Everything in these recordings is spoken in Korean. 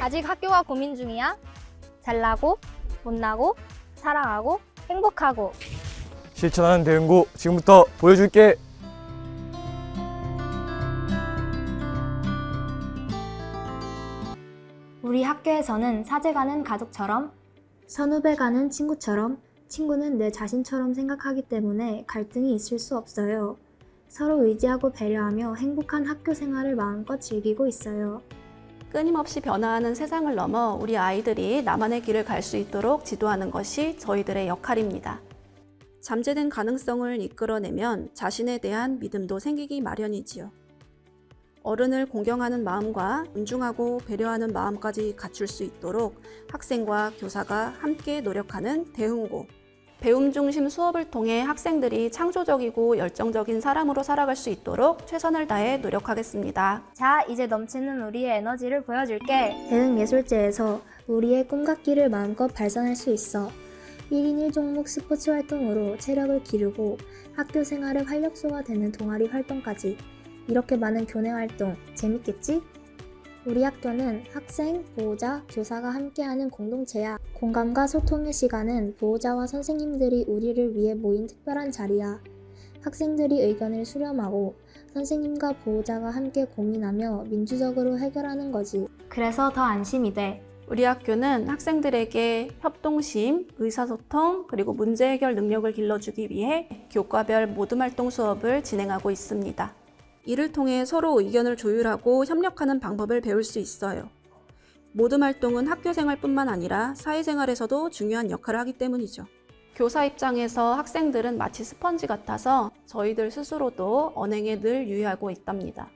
아직 학교가 고민 중이야? 잘나고, 못나고, 사랑하고, 행복하고. 실천하는 대응고 지금부터 보여줄게. 우리 학교에서는 사제가는 가족처럼, 선후배가는 친구처럼, 친구는 내 자신처럼 생각하기 때문에 갈등이 있을 수 없어요. 서로 의지하고 배려하며 행복한 학교 생활을 마음껏 즐기고 있어요. 끊임없이 변화하는 세상을 넘어 우리 아이들이 나만의 길을 갈 수 있도록 지도하는 것이 저희들의 역할입니다. 잠재된 가능성을 이끌어내면 자신에 대한 믿음도 생기기 마련이지요. 어른을 공경하는 마음과 존중하고 배려하는 마음까지 갖출 수 있도록 학생과 교사가 함께 노력하는 대흥고. 배움 중심 수업을 통해 학생들이 창조적이고 열정적인 사람으로 살아갈 수 있도록 최선을 다해 노력하겠습니다. 자, 이제 넘치는 우리의 에너지를 보여줄게. 대흥 예술제에서 우리의 꿈같기를 마음껏 발산할 수 있어. 1인 1종목 스포츠 활동으로 체력을 기르고 학교 생활의 활력소가 되는 동아리 활동까지. 이렇게 많은 교내 활동 재밌겠지? 우리 학교는 학생, 보호자, 교사가 함께하는 공동체야. 공감과 소통의 시간은 보호자와 선생님들이 우리를 위해 모인 특별한 자리야. 학생들이 의견을 수렴하고 선생님과 보호자가 함께 고민하며 민주적으로 해결하는 거지. 그래서 더 안심이 돼. 우리 학교는 학생들에게 협동심, 의사소통, 그리고 문제 해결 능력을 길러주기 위해 교과별 모둠 활동 수업을 진행하고 있습니다. 이를 통해 서로 의견을 조율하고 협력하는 방법을 배울 수 있어요. 모둠 활동은 학교 생활뿐만 아니라 사회생활에서도 중요한 역할을 하기 때문이죠. 교사 입장에서 학생들은 마치 스펀지 같아서 저희들 스스로도 언행에 늘 유의하고 있답니다.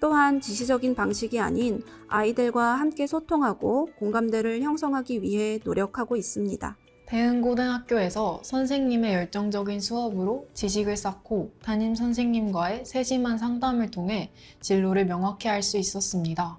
또한 지시적인 방식이 아닌 아이들과 함께 소통하고 공감대를 형성하기 위해 노력하고 있습니다. 대흥고등학교에서 선생님의 열정적인 수업으로 지식을 쌓고 담임 선생님과의 세심한 상담을 통해 진로를 명확히 할수 있었습니다.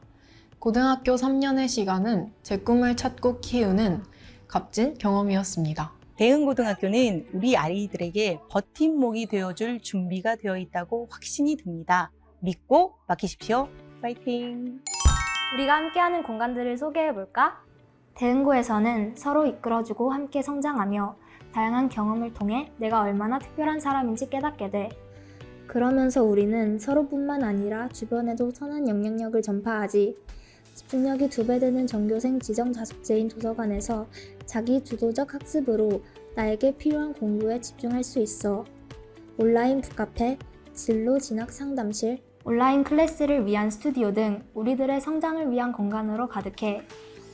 고등학교 3년의 시간은 제 꿈을 찾고 키우는 값진 경험이었습니다. 대흥고등학교는 우리 아이들에게 버팀목이 되어줄 준비가 되어 있다고 확신이 듭니다. 믿고 맡기십시오. 파이팅! 우리가 함께하는 공간들을 소개해볼까? 대흥고에서는 서로 이끌어주고 함께 성장하며 다양한 경험을 통해 내가 얼마나 특별한 사람인지 깨닫게 돼. 그러면서 우리는 서로뿐만 아니라 주변에도 선한 영향력을 전파하지. 집중력이 두 배 되는 전교생 지정 자습제인 도서관에서 자기 주도적 학습으로 나에게 필요한 공부에 집중할 수 있어. 온라인 북카페, 진로 진학 상담실, 온라인 클래스를 위한 스튜디오 등 우리들의 성장을 위한 공간으로 가득해.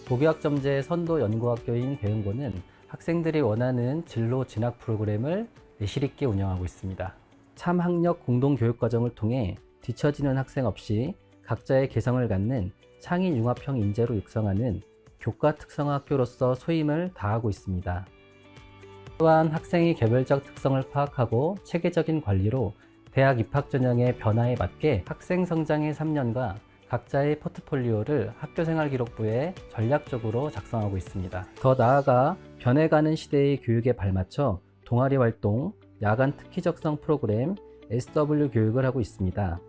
독일학점제 선도 연구학교인 대흥고는 학생들이 원하는 진로 진학 프로그램을 내실 있게 운영하고 있습니다. 참학력 공동교육과정을 통해 뒤처지는 학생 없이 각자의 개성을 갖는 창의 융합형 인재로 육성하는 교과 특성 학교로서 소임을 다하고 있습니다. 또한 학생의 개별적 특성을 파악하고 체계적인 관리로 대학 입학 전형의 변화에 맞게 학생 성장의 3년과 각자의 포트폴리오를 학교생활 기록부에 전략적으로 작성하고 있습니다. 더 나아가 변해가는 시대의 교육에 발맞춰 동아리 활동, 야간 특기 적성 프로그램, SW 교육을 하고 있습니다.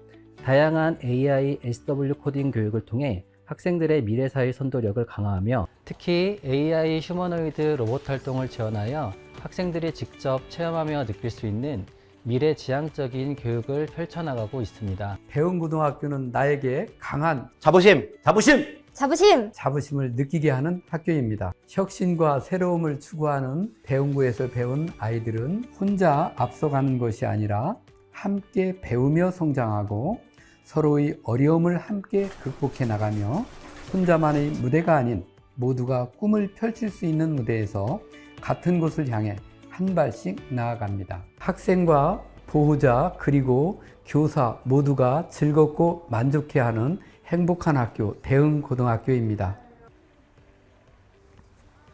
다양한 AI, SW 코딩 교육을 통해 학생들의 미래사회 선도력을 강화하며 특히 AI 휴머노이드 로봇 활동을 지원하여 학생들이 직접 체험하며 느낄 수 있는 미래 지향적인 교육을 펼쳐나가고 있습니다. 대흥고등학교는 나에게 강한 자부심, 자부심. 자부심! 자부심을 느끼게 하는 학교입니다. 혁신과 새로움을 추구하는 대흥고에서 배운 아이들은 혼자 앞서가는 것이 아니라 함께 배우며 성장하고 서로의 어려움을 함께 극복해 나가며 혼자만의 무대가 아닌 모두가 꿈을 펼칠 수 있는 무대에서 같은 곳을 향해 한 발씩 나아갑니다. 학생과 보호자 그리고 교사 모두가 즐겁고 만족해하는 행복한 학교 대흥 고등학교입니다.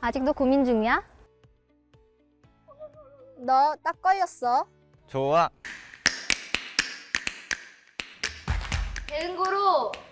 아직도 고민 중이야? 너 딱 걸렸어. 좋아. 대흥고로 들어!